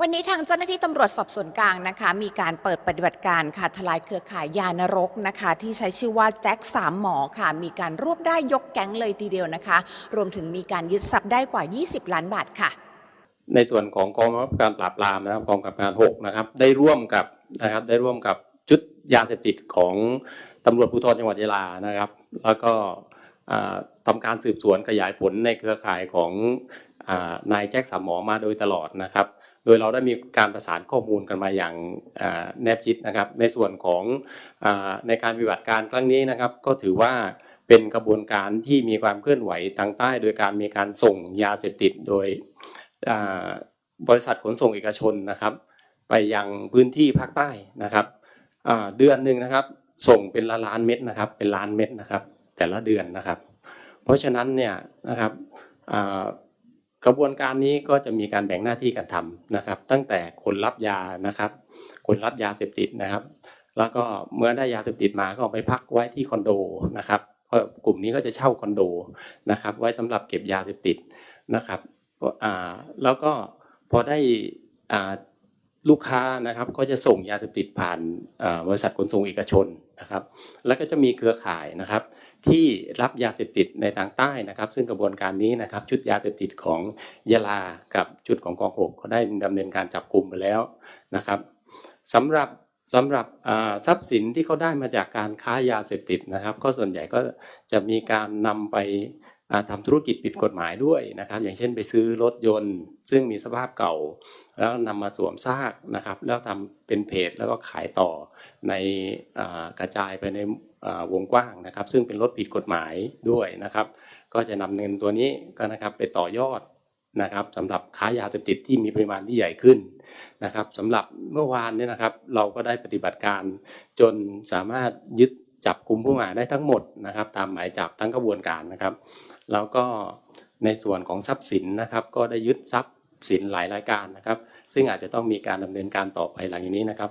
วันนี้ทางเจ้าหน้าที่ตำรวจสอบสวนกลางนะคะ มีการเปิดปฏิบัติการค่ะทลายเครือข่ายยานรกนะคะ ที่ใช้ชื่อว่าแจ็คสามหมอค่ะ มีการรวบได้ยกแก๊งเลยทีเดียวนะคะ รวมถึงมีการยึดทรัพย์ได้กว่า 20 ล้านบาทค่ะ ในส่วนของกองบังคับการปราบปรามนะครับกองกำกับการหกนะครับได้ร่วมกับนะครับได้ร่วมกับชุดยาเสพติดของตำรวจภูธรจังหวัดยะลานะครับ แล้วก็ อ่าทำการสืบสวนขยายผลในเครือข่ายของนายแจ็คสามหมอมาโดยตลอดนะครับ โดยเราได้มีการประสานข้อมูลกันมาอย่างแนบชิดนะครับ ในส่วนของอในการปฏิบัติการครั้งนี้นะครับ ก็ถือว่าเป็นกระบวนการที่มีความเคลื่อนไหวทางใต้ โดยการมีการส่งยาเสพติดโดยบริษัทขนส่งเอกชนนะครับ ไปยังพื้นที่ภาคใต้นะครับเดือนหนึ่งนะครับ ส่งเป็นละล้านเม็ดนะครับ เป็นล้านเม็ดนะครับ แต่ละเดือนนะครับ เพราะฉะนั้นเนี่ยนะครับกระบวนการนี้ก็จะมีการแบ่งหน้าที่กันทำนะครับ ตั้งแต่คนรับยานะครับ คนรับยาเสพติดนะครับ แล้วก็เมื่อได้ยาเสพติดมาก็เอาไปพักไว้ที่คอนโดนะครับก็กลุ่มนี้ก็จะเช่าคอนโดนะครับ ไว้สำหรับเก็บยาเสพติดนะครับแล้วก็พอได้อา ลูกค้านะครับก็จะส่งยาเสพติดผ่านบริษัทขนส่งเอกชนนะครับ แล้วก็จะมีเครือข่ายนะครับ ที่รับยาเสพติดในทางใต้นะครับ ซึ่งกระบวนการนี้นะครับ ชุดยาเสพติดของยะลากับชุดของกองหกก็ได้ดำเนินการจับกลุ่มไปแล้วนะครับสำหรับสำหรับทรัพย์สินที่เขาได้มาจากการค้ายาเสพติดนะครับ ก็ส่วนใหญ่ก็จะมีการนำไป อ่าทำธุรกิจผิดกฎหมายด้วยนะครับ อย่างเช่นไปซื้อรถยนต์ ซึ่งมีสภาพเก่า แล้วนำมาสวมซากนะครับ แล้วทำเป็นเพจแล้วก็ขายต่อในอกระจายไปในวงกว้างนะครับ ซึ่งเป็นรถผิดกฎหมายด้วยนะครับ ก็จะนำเงินตัวนี้ก็นะครับไปต่อยอดนะครับสำหรับค้ายาเสพติดที่มีปริมาณที่ใหญ่ขึ้นนะครับสำหรับเมื่อวานเนี่ยนะครับ เราก็ได้ปฏิบัติการจนสามารถยึด จับกลุ่มผู้ต้องหาได้ทั้งหมดนะครับ ตามหมายจับทั้งกระบวนการนะครับ แล้วก็ในส่วนของทรัพย์สินนะครับ ก็ได้ยึดทรัพย์สินหลายรายการนะครับ ซึ่งอาจจะต้องมีการดำเนินการต่อไปหลังจากนี้นะครับ